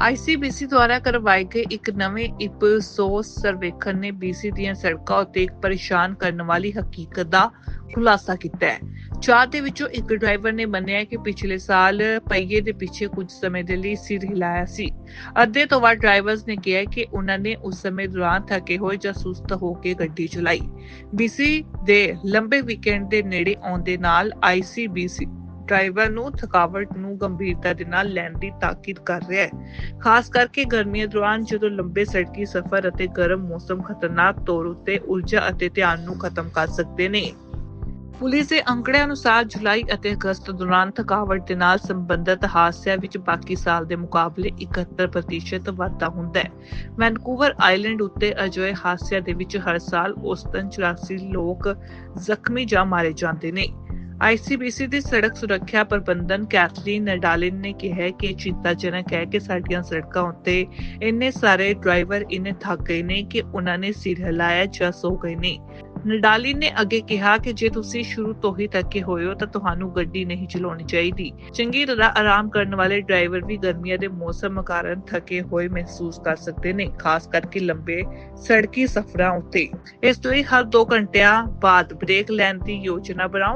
ICBC ਦੁਆਰਾ ਕਰਵਾਏ ਗਏ ਇੱਕ ਨਵੇਂ ਇਪਸੋਸ ਸਰਵੇਖਣ ਨੇ BC ਦੀਆਂ ਸੜਕਾਂ ਉੱਤੇ ਇੱਕ ਪਰੇਸ਼ਾਨ ਕਰਨ ਵਾਲੀ ਹਕੀਕਤ ਦਾ ਖੁਲਾਸਾ ਕੀਤਾ ਹੈ। ਚਾਰ ਦੇ ਵਿੱਚੋਂ ਇੱਕ ਡਰਾਈਵਰ ਨੇ ਮੰਨਿਆ ਕਿ ਪਿਛਲੇ ਸਾਲ ਪਹੀਏ ਦੇ ਪਿੱਛੇ ਕੁਝ ਸਮੇਂ ਦੇ ਲਈ ਸਿਰ ਹਿਲਾਇਆ ਸੀ। ਅੱਧੇ ਤੋਂ ਵੱਧ ਡਰਾਈਵਰਸ ਨੇ ਕਿਹਾ ਕਿ ਉਹਨਾਂ ਨੇ ਉਸ ਸਮੇਂ ਦੌਰਾਨ ਥਕੇ ਹੋਏ ਜਾਂ ਸੁਸਤ ਹੋ ਕੇ ਗੱਡੀ ਚਲਾਈ। BC ਦੇ ਲੰਬੇ ਵੀਕਐਂਡ ਦੇ ਨੇੜੇ ਆਉਣ ਦੇ ਨਾਲ ਆਈਸੀਬੀਸੀ ਡਰਾਈਵਰ ਨੂੰ ਥਕਾਵਟ ਨੂੰ ਗੰਭੀਰਤਾ ਦੇ ਨਾਲ ਲੈਣ ਦੀ ਤਾਕੀਦ ਕਰ ਰਿਹਾ ਹੈ। ਖਾਸ ਕਰਕੇ ਗਰਮੀਆਂ ਦੌਰਾਨ ਜਦੋਂ ਲੰਬੇ ਸੜਕੀ ਸਫ਼ਰ ਅਤੇ ਗਰਮ ਮੌਸਮ ਖਤਰਨਾਕ ਤੌਰ ਉੱਤੇ ਊਰਜਾ ਅਤੇ ਧਿਆਨ ਨੂੰ ਖਤਮ ਕਰ ਸਕਦੇ ਨੇ। ਪੁਲਿਸ ਦੇ ਅੰਕੜਿਆਂ ਅਨੁਸਾਰ ਜੁਲਾਈ ਅਤੇ ਅਗਸਤ ਦੌਰਾਨ ਥਕਾਵਟ ਦੇ ਨਾਲ ਸੰਬੰਧਿਤ ਹਾਦਸਿਆਂ ਵਿੱਚ ਬਾਕੀ ਸਾਲ ਦੇ ਮੁਕਾਬਲੇ 71% ਵਾਧਾ ਹੁੰਦਾ ਹੈ। ਵੈਨਕੂਵਰ ਆਈਲੈਂਡ ਉੱਤੇ ਅਜਿਹੇ ਹਾਦਸਿਆਂ ਦੇ ਵਿੱਚ ਹਰ ਸਾਲ ਔਸਤਨ 84 ਲੋਕ ਜ਼ਖਮੀ ਜਾਂ ਮਾਰੇ ਜਾਂਦੇ ਨੇ। ਆਈਸੀਬੀਸੀ ਦੀ ਸੜਕ ਸੁਰੱਖਿਆ ਪ੍ਰਬੰਧਨ ਕੈਥਲੀਨ ਨਡਾਲਿਨ ਨੇ ਕਿਹਾ ਕਿ ਇਹ ਚਿੰਤਾਜਨਕ ਹੈ ਕਿ ਸਾਡੀਆਂ ਸੜਕਾਂ ਉੱਤੇ ਇੰਨੇ ਸਾਰੇ ਡਰਾਈਵਰ ਇੰਨੇ ਥੱਕ ਗਏ ਨੇ ਕਿ ਉਹਨਾਂ ਨੇ ਸਿਰ ਹਿਲਾਇਆ ਜਾਂ ਸੋ ਗਏ ਨੇ। ਨਡਾਲਿਨ ਨੇ ਅੱਗੇ ਕਿਹਾ ਕਿ ਜੇ ਤੁਸੀਂ ਸ਼ੁਰੂ ਤੋਂ ਹੀ ਥੱਕੇ ਹੋਏ ਹੋ ਤਾਂ ਤੁਹਾਨੂੰ ਗੱਡੀ ਨਹੀਂ ਚਲਾਉਣੀ ਚਾਹੀਦੀ। ਚੰਗੀ ਤਰ੍ਹਾਂ ਆਰਾਮ ਕਰਨ ਵਾਲੇ ਡਰਾਈਵਰ ਵੀ ਗਰਮੀਆਂ ਦੇ ਮੌਸਮ ਕਾਰਨ ਥੱਕੇ ਹੋਏ ਮਹਿਸੂਸ ਕਰ ਸਕਦੇ ਨੇ, ਖਾਸ ਕਰਕੇ ਲੰਬੇ ਸੜਕੀ ਸਫ਼ਰਾਂ ਉੱਤੇ। ਇਸ ਲਈ ਹਰ 2 ਘੰਟਿਆਂ ਬਾਅਦ ਬ੍ਰੇਕ ਲੈਣ ਦੀ ਯੋਜਨਾ ਬਣਾਓ।